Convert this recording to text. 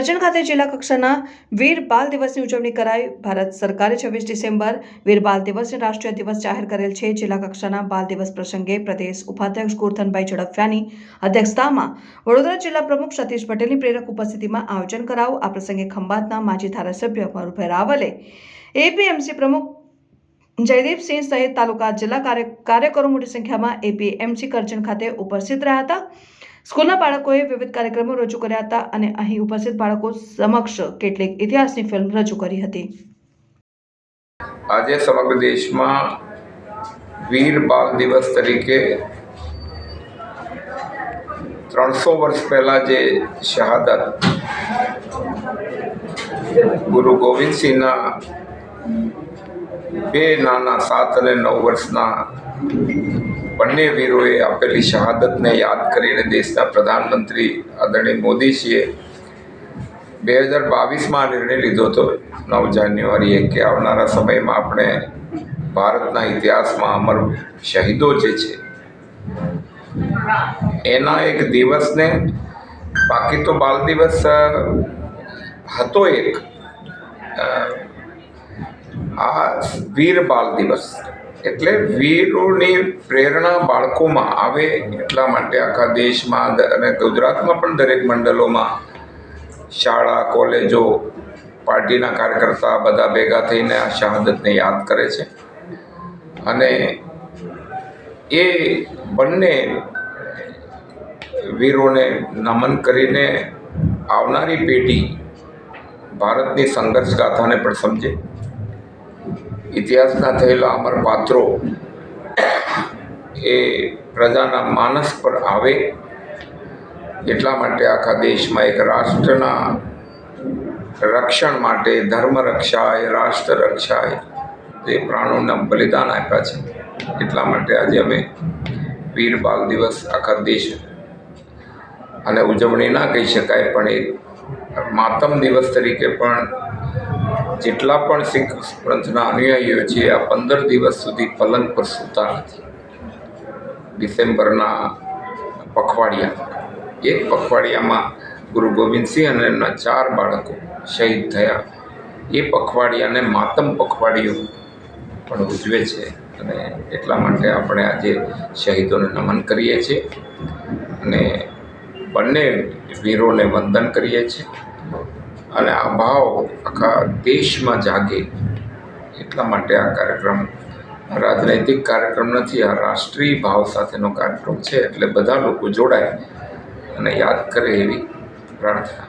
કરજણ ખાતે જિલ્લા કક્ષાના વીર બાલ દિવસની ઉજવણી કરાઈ. ભારત સરકારે છવ્વીસ ડિસેમ્બર વીર બાલ દિવસને રાષ્ટ્રીય દિવસ જાહેર કરેલ છે. જિલ્લા કક્ષાના બાલ દિવસ પ્રસંગે પ્રદેશ ઉપાધ્યક્ષ ગોરધનભાઈ ઝડફિયાની અધ્યક્ષતામાં વડોદરા જિલ્લા પ્રમુખ સતીશ પટેલની પ્રેરક ઉપસ્થિતિમાં આયોજન કરાવું આ પ્રસંગે ખંભાતના માજી ધારાસભ્ય મરુભાઈ રાવલે, એપીએમસી પ્રમુખ જયદીપસિંહ સહિત તાલુકા જિલ્લા કાર્ય- કાર્યકરો મોટી સંખ્યામાં એપીએમસી કરજણ ખાતે ઉપસ્થિત રહ્યા હતા. સ્કૂલના બાળકોએ વિવિધ કાર્યક્રમો રજૂ કર્યા હતા અને અહીં ઉપસ્થિત બાળકો સમક્ષ કેટલીક ઇતિહાસની ફિલ્મ રજૂ કરી હતી. આજે સમગ્ર દેશમાં વીર બાલ દિવસ તરીકે ત્રણસો વર્ષ પહેલાં જે શહાદત ગુરુ ગોવિંદસિંહના બે નાના, સાત અને નવ વર્ષના બંને વીરોએ આપેલી શહાદતને યાદ કરીને દેશના પ્રધાનમંત્રી આદરણીય મોદીજીએ બે હજાર બાવીસમાં નિર્ણય લીધો હતો. નવ જાન્યુઆરીએ કે આવનારા સમયમાં આપણે ભારતના ઇતિહાસમાં અમર શહીદો જે છે, એના એક દિવસને, બાકી તો બાલ દિવસ હતો એક. આ વીર બાલ દિવસ. એટલે વીરોની પ્રેરણા બાળકોમાં આવે એટલા માટે આખા દેશમાં અને ગુજરાતમાં પણ દરેક મંડળોમાં શાળા, કોલેજો, પાર્ટીના કાર્યકર્તા બધા ભેગા થઈને આ શહાદતને યાદ કરે છે. અને એ બંને વીરોને નમન કરીને આવનારી પેઢી ભારતની સંઘર્ષ ગાથાને પણ સમજે. ઇતિહાસના થયેલા અમર પાત્રો એ પ્રજાના માનસ પર આવે એટલા માટે આખા દેશમાં એક રાષ્ટ્રના રક્ષણ માટે ધર્મ રક્ષાય, રાષ્ટ્ર રક્ષાય તે પ્રાણોના બલિદાન આપ્યા છે. એટલા માટે આજે અમે વીર બાલ દિવસ આખા દેશ અને ઉજવણી ના કહી શકાય, પણ એ માતમ દિવસ તરીકે પણ જેટલા પણ શીખ પંથના અનુયાયીઓ છે, આ પંદર દિવસ સુધી પલંગ પર સૂતા નથી. ડિસેમ્બરના પખવાડિયા, એક પખવાડિયામાં ગુરુ ગોવિંદસિંહ અને એમના ચાર બાળકો શહીદ થયા. એ પખવાડિયાને માતમ પખવાડિયું પણ ઉજવે છે અને એટલા માટે આપણે આજે શહીદોને નમન કરીએ છીએ અને બંને વીરોને વંદન કરીએ છીએ. અને આ ભાવ આખા દેશમાં જાગે એટલા માટે આ કાર્યક્રમ રાજનૈતિક કાર્યક્રમ નથી, આ રાષ્ટ્રીય ભાવ સાથેનો કાર્યક્રમ છે, એટલે બધા લોકો જોડાય અને યાદ કરે એવી પ્રાર્થના.